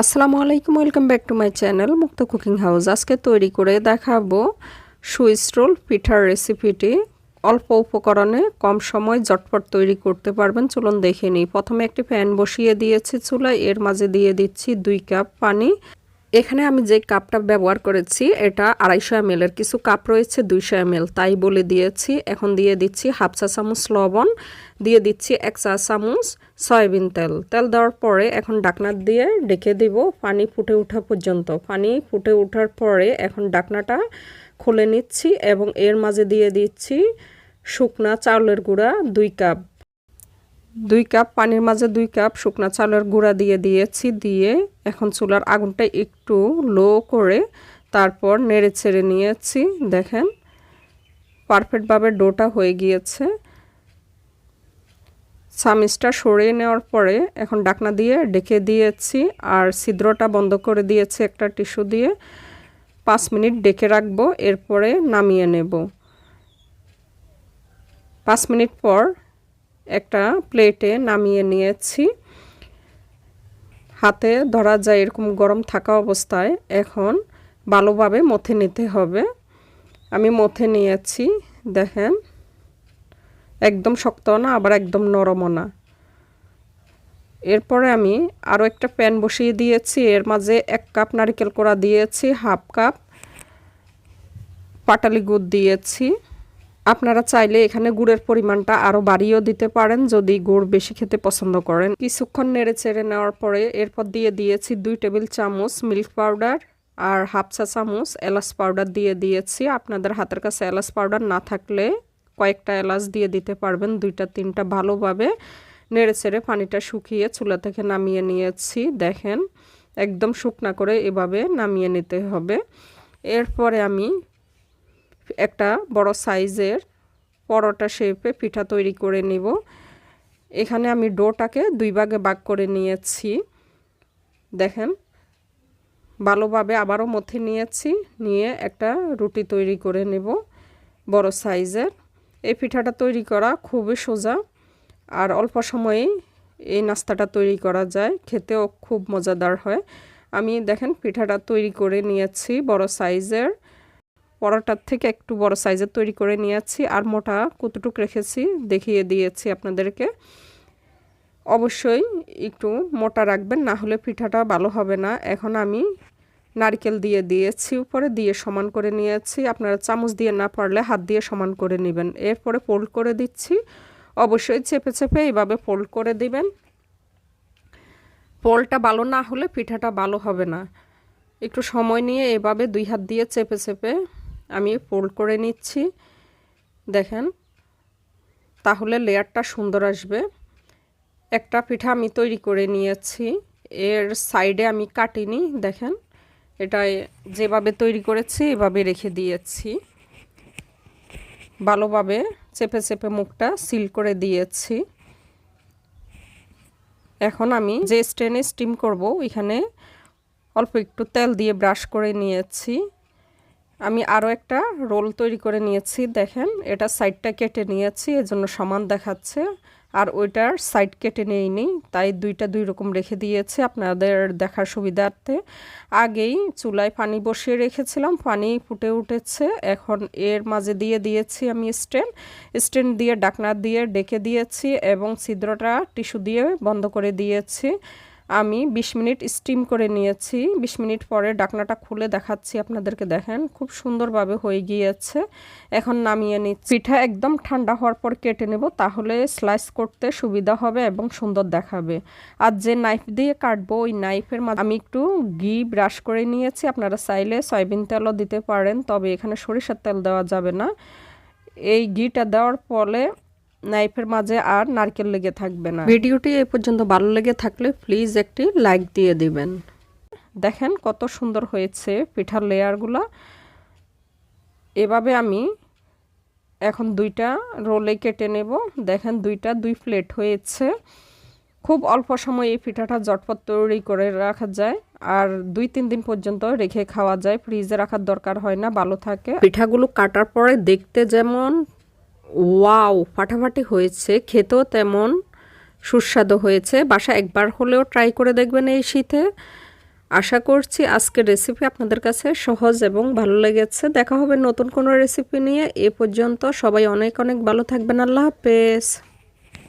আসসালামু আলাইকুম, welcome back to my channel Mukta cooking house. আজকে তৈরি করে দেখাবো সুইস রোল পিঠার রেসিপিটি। অল্প উপকরণে কম সময় জটপট তৈরি করতে পারবেন। চলুন দেখে নিই। প্রথমে একটি প্যান বসিয়ে দিয়েছি চুলায়। এর মাঝে দিয়ে দিচ্ছি দুই কাপ পানি। এখানে আমি যে কাপটা ব্যবহার করেছি, এটা আড়াইশো এম এর কিছু কাপ রয়েছে, দুইশো এম তাই বলে দিয়েছি, এখন দিয়ে দিচ্ছি হাফ চা চামচ লবণ, দিয়ে দিচ্ছি এক চা চামচ সয়াবিন তেল। তেল দেওয়ার পরে এখন ডাকনা দিয়ে ডেকে দিব, পানি ফুটে ওঠা পর্যন্ত। পানি ফুটে ওঠার পরে এখন ডাকনাটা খুলে নিচ্ছি এবং এর মাঝে দিয়ে দিচ্ছি শুকনা চাউলের গুঁড়া, দুই কাপ। দুই কাপ, পানির মাঝে দুই কাপ শুকনা চালের গুঁড়া দিয়ে দিয়েছি, দিয়ে এখন চুলার আগুনটা একটু লো করে তারপর নেড়ে ছেড়ে নিয়েছি। দেখেন, পারফেক্টভাবে ডোটা হয়ে গিয়েছে। সামিজটা সরিয়ে নেওয়ার পরে এখন ডাকনা দিয়ে ডেকে দিয়েছি আর ছিদ্রটা বন্ধ করে দিয়েছি একটা টিস্যু দিয়ে। পাঁচ মিনিট ডেকে রাখব, এরপরে নামিয়ে নেব। পাঁচ মিনিট পর একটা প্লেটে নামিয়ে নিয়েছি। হাতে ধরা যায় এরকম গরম থাকা অবস্থায় এখন ভালোভাবে মথে নিতে হবে। আমি মথে নিয়েছি, দেখেন। একদম শক্ত না, আবার একদম নরমও না। এরপরে আমি আরও একটা প্যান বসিয়ে দিয়েছি। এর মাঝে এক কাপ নারিকেল কোড়া দিয়েছি, হাফ কাপ পাটালি গুড় দিয়েছি। আপনারা চাইলে এখানে গুড়ের পরিমাণটা আরও বাড়িয়েও দিতে পারেন যদি গুড় বেশি খেতে পছন্দ করেন। কিছুক্ষণ নেড়ে চেড়ে নেওয়ার পরে এরপর দিয়ে দিয়েছি দুই টেবিল চামচ মিল্ক পাউডার আর হাফ চা চামচ এলাচ পাউডার দিয়ে দিয়েছি। আপনাদের হাতের কাছে এলাচ পাউডার না থাকলে কয়েকটা এলাচ দিয়ে দিতে পারবেন দুইটা, তিনটা ভালোভাবে। নেড়ে চেড়ে পানিটা শুকিয়ে চুলা থেকে নামিয়ে নিয়েছি। দেখেন, একদম শুকনা করে এভাবে নামিয়ে নিতে হবে। এরপরে আমি একটা বড় সাইজের পরোটা শেপে পিঠা তৈরি করে নিব। এখানে আমি ডোটাকে দুই ভাগে ভাগ করে নিয়েছি। দেখেন, ভালোভাবে আবারও মথে নিয়েছি, নিয়ে একটা রুটি তৈরি করে নেব বড় সাইজের। এই পিঠাটা তৈরি করা খুবই সোজা আর অল্প সময়েই এই নাস্তাটা তৈরি করা যায়, খেতেও খুব মজাদার হয়। আমি দেখেন পিঠাটা তৈরি করে নিয়েছি বড় সাইজের। পরোটার থেকে একটু বড় সাইজের তৈরি করে নিয়েছি আর মোটা কতটুক রেখেছি দেখিয়ে দিয়েছি আপনাদেরকে। অবশ্যই একটু মোটা রাখবেন, না হলে পিঠাটা ভালো হবে না। এখন আমি নারকেল দিয়ে দিয়েছি, উপরে দিয়ে সমান করে নিয়েছি। আপনারা চামচ দিয়ে না পারলে হাত দিয়ে সমান করে নেবেন। এরপরে ফোল্ড করে দিচ্ছি। অবশ্যই চেপে চেপে এইভাবে ফোল্ড করে দিবেন। পোলটা ভালো না হলে পিঠাটা ভালো হবে না। একটু সময় নিয়ে এভাবে দুই হাত দিয়ে চেপে চেপে আমি ফোল্ড করে নিচ্ছি। দেখেন, তাহলে লেয়ারটা সুন্দর আসবে। একটা পিঠা আমি তৈরি করে নিয়েছি। এর সাইডে আমি কাটিনি, দেখেন। এটা যেভাবে তৈরি করেছি, এভাবে রেখে দিয়েছি। ভালোভাবে চেপে চেপে মুখটা সিল করে দিয়েছি। এখন আমি যে স্টেনে স্টিম করব, ওইখানে অল্প একটু তেল দিয়ে ব্রাশ করে নিয়েছি। আমি আরও একটা রোল তৈরি করে নিয়েছি, দেখেন। এটা সাইডটা কেটে নিয়েছি, এজন্য সমান দেখাচ্ছে। আর ওইটার সাইড কেটে নেইনি তাই দুইটা দুই রকম রেখে দিয়েছি আপনাদের দেখার সুবিধার্থে। আগেই চুলায় পানি বসিয়ে রেখেছিলাম, পানি ফুটে উঠেছে। এখন এর মাঝে দিয়ে দিয়েছি আমি স্ট্যান্ড। স্ট্যান্ড দিয়ে ডাকনা দিয়ে ডেকে দিয়েছি এবং ছিদ্রটা টিস্যু দিয়ে বন্ধ করে দিয়েছি। আমি ২০ মিনিট স্টিম করে নিয়েছি। ২০ মিনিট পরে ডাকনাটা খুলে দেখাচ্ছি আপনাদেরকে, দেখেন খুব সুন্দরভাবে হয়ে গিয়েছে। এখন নামিয়ে নিচ্ছি। পিঠা একদম ঠান্ডা হওয়ার পর কেটে নেব, তাহলে স্লাইস করতে সুবিধা হবে এবং সুন্দর দেখাবে। আর যে নাইফ দিয়ে কাটবো, ওই নাইফের মাঝে আমি একটু ঘি ব্রাশ করে নিয়েছি। আপনারা চাইলে সয়াবিন তেলও দিতে পারেন, তবে এখানে সরিষার তেল দেওয়া যাবে না। এই ঘিটা দেওয়ার ফলে নাইফের মাঝে আর নারকেল লেগে থাকবে না। ভিডিওটি এই পর্যন্ত ভালো লেগে থাকলে প্লিজ একটি লাইক দিয়ে দিবেন। দেখেন কত সুন্দর হয়েছে পিঠার লেয়ারগুলো। এভাবে আমি এখন দুইটা রোলে কেটে নেব। দেখেন দুইটা দুই প্লেট হয়েছে। খুব অল্প সময় এই পিঠাটা জটপট তৈরি করে রাখা যায়। আর দুই তিন দিন পর্যন্ত রেখে খাওয়া যায়। ফ্রিজে রাখার দরকার হয় না ভালো থাকে। পিঠাগুলো কাটার পরে দেখতে যেমন ওয়াও, ফাটাফাটি হয়েছে, খেতেও তেমন সুস্বাদু হয়েছে। বাসা একবার হলেও ট্রাই করে দেখবেন এই শীতে। আশা করছি আজকের রেসিপি আপনাদের কাছে সহজ এবং ভালো লেগেছে। দেখা হবে নতুন কোনো রেসিপি নিয়ে। এ পর্যন্ত সবাই অনেক অনেক ভালো থাকবেন। আল্লাহ হাফেজ।